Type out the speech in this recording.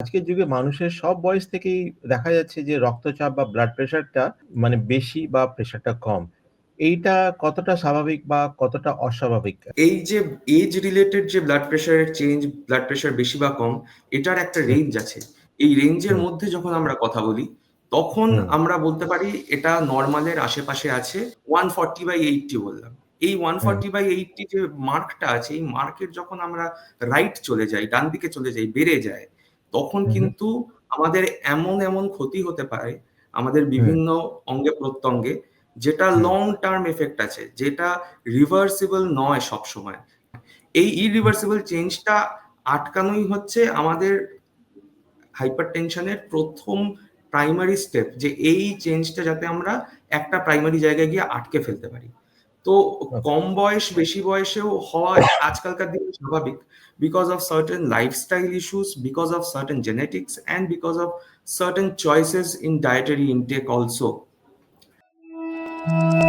আজকের যুগে মানুষের সব বয়স থেকেই দেখা যাচ্ছে যে রক্তচাপ বা ব্লাড প্রেশারটা মানে বেশি বা প্রেশারটা কম। এইটা কতটা স্বাভাবিক বা কতটা অস্বাভাবিক? এই যে এজ রিলেটেড যে ব্লাড প্রেশারের চেঞ্জ, ব্লাড প্রেশার বেশি বা কম, এটার একটা রেঞ্জ আছে। এই রেঞ্জের মধ্যে যখন আমরা কথা বলি, তখন আমরা বলতে পারি এটা নরমালের আশেপাশে আছে 140/80 বললাম। এই হুম। 140/80 যে মার্কটা আছে, এই মার্কের যখন আমরা রাইট চলে যাই, ডান দিকে চলে যাই, বেড়ে যায়, তখন। কিন্তু আমাদের এমন, এমন ক্ষতি হতে পারে আমাদের বিভিন্ন অঙ্গে-প্রত্যঙ্গে যেটা লং টার্ম এফেক্ট আছে, যেটা রিভার্সিবল নয় সবসময়। এই হুম। ইরিভার্সিবল চেঞ্জটা আটকানোই হচ্ছে আমাদের হাইপারটেনশন এর ১ম প্রাইমারি স্টেপ যে এই চেঞ্জটা যাতে আমরা একটা প্রাইমারি জায়গায় গিয়ে আটকে ফেলতে পারি। তো কম বয়স, বেশি বয়সেও হওয়া আজকালকার দিনে স্বাভাবিক। Because of certain lifestyle issues, because of certain genetics and because of certain choices in dietary intake also.